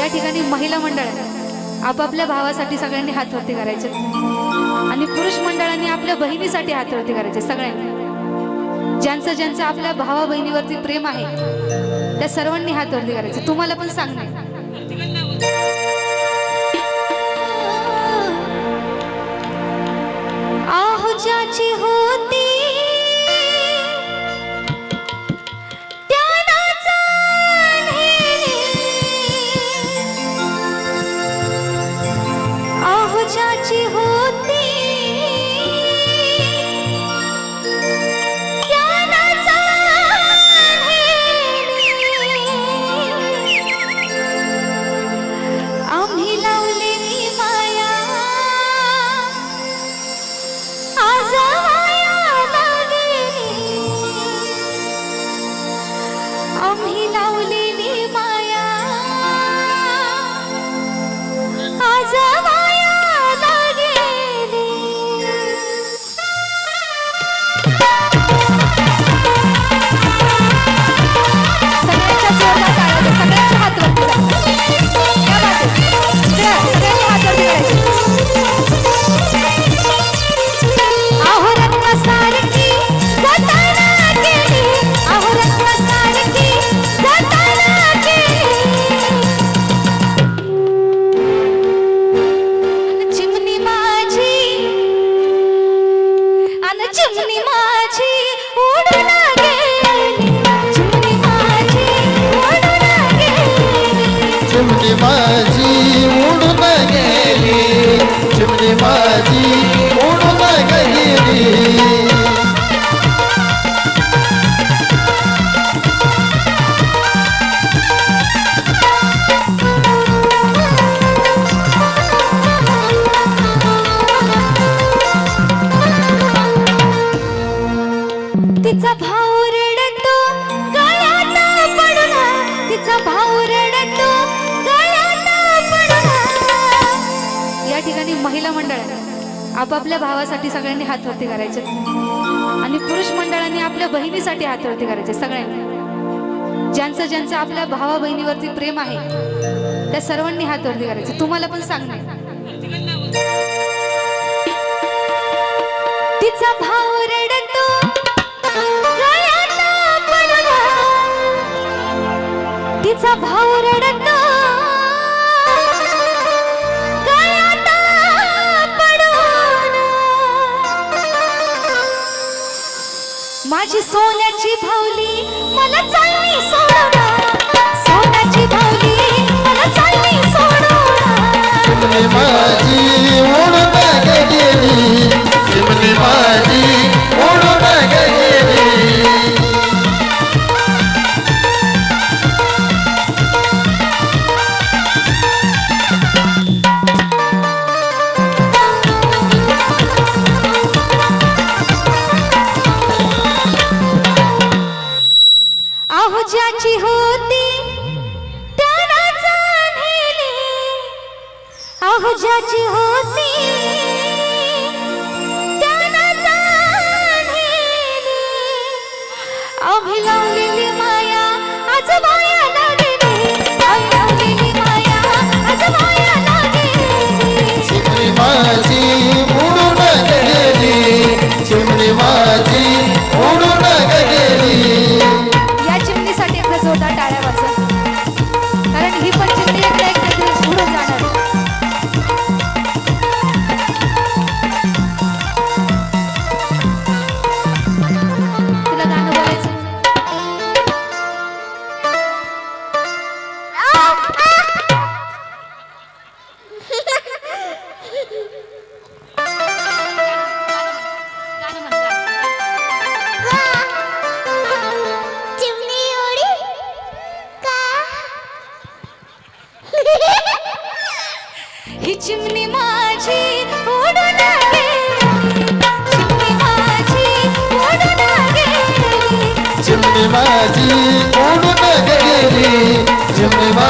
या ठिकाणी महिला मंडळ आपापल्या भावासाठी सगळ्यांनी हातवरती करायचे. आणि पुरुष मंडळांनी आपल्या बहिणीसाठी हातवरती करायचे सगळ्यांनी. ज्यांचं ज्यांचं आपल्या भावा बहिणीवरती प्रेम आहे त्या सर्वांनी हातवरती करायचं. करायचे तुम्हाला पण सांगणे माझी म्हणून गेली? तिचा भाव महिला मंडळ आहे. आपापल्या भावासाठी सगळ्यांनी हातवरती करायचे. आणि पुरुष मंडळांनी आपल्या बहिणीसाठी हातवरती करायचे सगळ्यांनी. ज्यांचं ज्यांचं आपल्या भावा बहिणीवरती प्रेम आहे त्या सर्वांनी हातवरती करायचे. तुम्हाला पण सांगणार तिचा भाव रडतो तिचा भाव रडतो माझी सोन्याची भावली मला चालली सोडून सोन्याची भावली मला चालली सोडून माझी आह ज्याची होती त्यालाच गेली चिमणी माझी